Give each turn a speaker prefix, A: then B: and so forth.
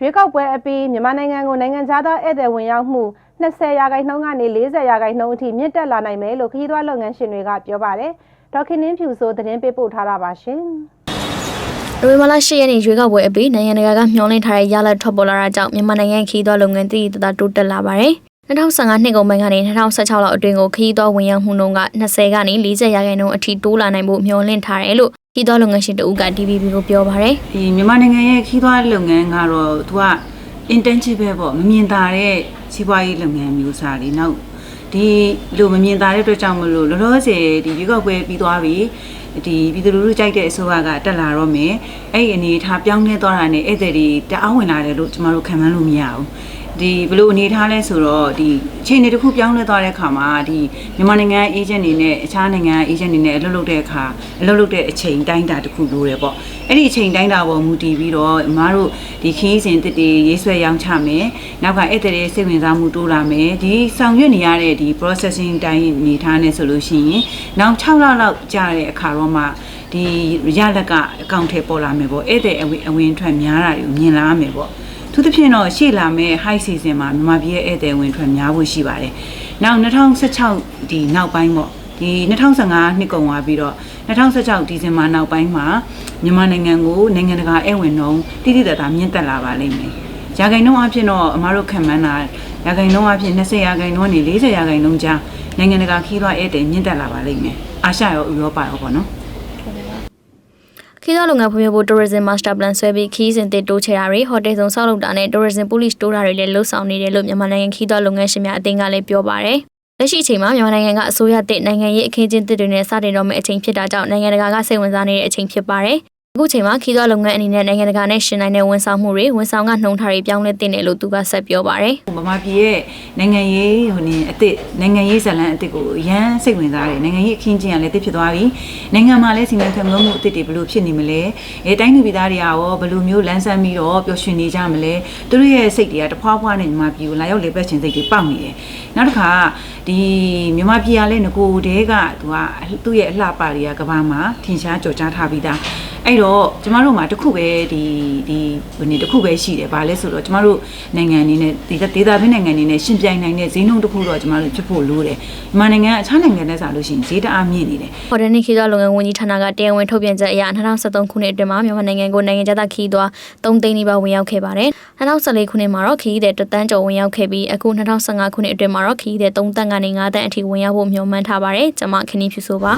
A: ရွေးကောက်ပွဲအပြီးမြန်မာနိုင်ငံကိုနိုင်ငံခြားသားဧည့်သည်ဝင်ရောက်မှု20ရာခိုင်နှုန်းကနေ40ရာခိုင်နှုန်းအထိမြင့်တက်လာနိုင်မယ်လို့ခရီးသွားလုပ်ငန်းရှင်တွေကပြောပါတယ်။ဒေါက်ခင်နှင်းဖြူဆိုသတင်းပေးပို့ထားတာပါရှင်။
B: နိုဝင်ဘာလ10ရက်နေ့ရွေးကောက်ပွဲအပြီးနိုင်ငံတကာကမျှော်လင့်ထားတဲ့ရလဒ်ထွက်ပေါ်လာတာကြောင့်မြန်မာနိုင်ငံခီးသွွားလုပ်ငန်းတည်တည်တသာတိုးတက်လာပါတယ်။2015နှစ်ကုန်ပိုင်းကနေ2016လောက်အတွင်းကိုခီးသွွားဝင်ရောက်မှုနှုန်းက20ကနေ40ရာခိုင်နှုန်းအထိတိုးလာနိုင်ဖို့မျှော်လင့်ထားတယ်လို့ ခီးသွွားလုပ်ငန်းရှင်တဦးက DVB ကိုပြောပါတယ်
C: ဒီမြန်မာနိုင်ငံရဲ့ခီးသွွားလုပ်ငန်းကတော့သူက intensive ပဲပေါ့မမြင်သာတဲ့စီးပွားရေးလုပ်ငန်းမျိုးစားတွေနောက်ဒီလိုမမြင်သာတဲ့အတွက်ကြောင့်မလို့လောလောဆယ်ဒီရွေးကောက်ပွဲပြီးသွားပြီဒီပြည်သူလူထုကြိုက်တဲ့အစိုးရကတက်လာတော့မယ်အဲ့ဒီအနေအထားပြောင်းလဲသွားတာနဲ့ဧည့်သည်တွေတအားဝင်လာတယ်လို့ကျမတို့ခံမှန်းလို့မရဘူး ဒီဘယ်လိုအနေထားလဲဆိုတော့ဒီအခြေအနေတစ်ခုပြောင်းလဲသွားတဲ့အခါမှာဒီမြန်မာနိုင်ငံအေဂျင့်တွေနဲ့အခြားနိုင်ငံအေဂျင့်တွေနဲ့အလုပ်လုပ်တဲ့အခါအလုပ်လုပ်တဲ့အချိန်တိုင်းတာတစ်ခုလိုတယ်ပေါ့အဲ့ဒီအချိန်တိုင်းတာပေါ်မူတည်ပြီးတော့အမားတို့ဒီခီးစဉ်တစ်တွေရေးဆွဲရောင်းချမယ်နောက်ကဧည့်သည်တွေစိတ်ဝင်စားမှုတိုးလာမယ်ဒီဆောင်ရွက်နေရတဲ့ဒီ processing တိုင်းအနေထားနဲ့ဆိုလို့ရှိရင်နောက်6လလောက်ကြာတဲ့အခါတော့မှဒီရလက်ကအကောင့်ထဲပေါ်လာမယ်ပေါ့ဧည့်သည်အဝင်အဝင်ထွက်များတာတွေကိုမြင်လာမယ်ပေါ့ သူသဖြင့်တော့ရှေ့လာမဲ့ high season မှာမြန်မာပြည်ရဲ့ဧည့်သည်ဝင်ထွက်များဖို့ရှိပါတယ်။နောက်2016ဒီနောက်ပိုင်းပေါ့ဒီ2015နှစ်ကုန်သွားပြီးတော့2016ဒီဇင်ဘာနောက်ပိုင်းမှာမြန်မာနိုင်ငံကိုနိုင်ငံတကာဧည့်ဝင်နှုန်းတိတိတတ်တာမြင့်တက်လာပါလိမ့်မယ်။ရာခိုင်နှုန်းအဖြစ်တော့အမားတို့ခံမှန်းတာရာခိုင်နှုန်းအဖြစ်20ရာခိုင်နှုန်းနဲ့40ရာခိုင်နှုန်းကြားနိုင်ငံတကာခီးသွွားဧည့်သည်မြင့်တက်လာပါလိမ့်မယ်။အာရှရောဥရောပရောပေါ့နော်။
B: ခီးသွွားလုပ်ငန်းဖွံ့ဖြိုးဖို့ tourism master plan ဆွဲပြီးခီးစဉ်တစ်တိုးချဲတာတွေဟိုတယ်ဆောင်ဆောက်လုပ်တာနဲ့ tourism police တိုးတာတွေလည်းလှုပ်ဆောင်နေတယ်လို့မြန်မာနိုင်ငံခီးသွွားလုပ်ငန်းရှင်များအသင်းကလည်းပြောပါတယ်။လက်ရှိအချိန်မှာမြန်မာနိုင်ငံကအစိုးရတစ်နိုင်ငံရေးအခင်းကျင်းတစ်တွေနဲ့စတင်တော့မယ့်အချိန်ဖြစ်တာကြောင့်နိုင်ငံတကာကစိတ်ဝင်စားနေတဲ့အချိန်ဖြစ်ပါတယ်။ အခုချိန်မှာခီးသွွားလုပ်ငန်းအနေနဲ့နိုင်ငံတကာနဲ့ရှင်နိုင်တဲ့ဝန်ဆောင်မှုတွေဝန်ဆောင်ကနှုံထားတွေပြောင်းလဲတင်တယ်လို့သူကဆက်ပြောပါတယ်။
C: ဗမာပြည်ရဲ့နိုင်ငံရေးဟိုနေအစ်စ်နိုင်ငံရေးဇာတ်လမ်းအစ်စ်ကိုအရန်စိတ်ဝင်စားတယ်နိုင်ငံရေးအခင်းကျင်းကလည်းတစ်ဖြစ်သွားပြီနိုင်ငံမှာလည်းစီမံခန့်ခွဲမှုအစ်စ်တွေဘယ်လိုဖြစ်နေမလဲအဲတိုင်းသူပြည်သားတွေကရောဘယ်လိုမျိုးလမ်းဆန်းပြီးတော့ပျော်ရွှင်နေကြမလဲသူတို့ရဲ့စိတ်တွေကတဖွာဖွာနဲ့မြန်မာပြည်ကိုလာရောက်လေပတ်ခြင်းစိတ်တွေပေါက်နေတယ်နောက်တစ်ခါဒီမြန်မာပြည်ကလည်းငကိုတဲကသူကသူ့ရဲ့အလှပတွေကကဘာမှာထင်ရှားကြော်ကြားထားပြီးသား အဲ့တော့ကျမတို့မှာတစ်ခုပဲဒီဒီဟိုနေတစ်ခုပဲရှိတယ်ဗာလဲဆိုတော့ကျမတို့နိုင်ငံအနေနဲ့ဒီဒေသတွင်းနိုင်ငံအနေနဲ့ရှင်ပြိုင်နိုင်တဲ့ဈေးနှုန်းတစ်ခုတော့ကျမတို့ဖြစ်ဖို့လိုတယ်မြန်မာနိုင်ငံအခြားနိုင်ငံနဲ့ဆိုလို့ရှိရင်ဈေးတအားမြင့်နေတယ်
B: ဟိုတယ်နှင့်ခီးသွွားလုပ်ငန်းဝန်ကြီးဌာနကတရားဝင်ထုတ်ပြန်ချက်အရ2023ခုနှစ်အတွင်းမှာမြန်မာနိုင်ငံကိုနိုင်ငံခြားသားခီးသွွား3သိန်းနီးပါးဝင်ရောက်ခဲ့ပါတယ်။2014ခုနှစ်မှာတော့ခီးသည်တသန်းကျော်ဝင်ရောက်ခဲ့ပြီးအခု2015ခုနှစ်အတွင်းမှာတော့ခီးသည်3တန်းကနေ9တန်းအထိဝင်ရောက်ဖို့မျှော်မှန်းထားပါတယ်။ကျွန်မခင်းနီဖြူဆိုပါ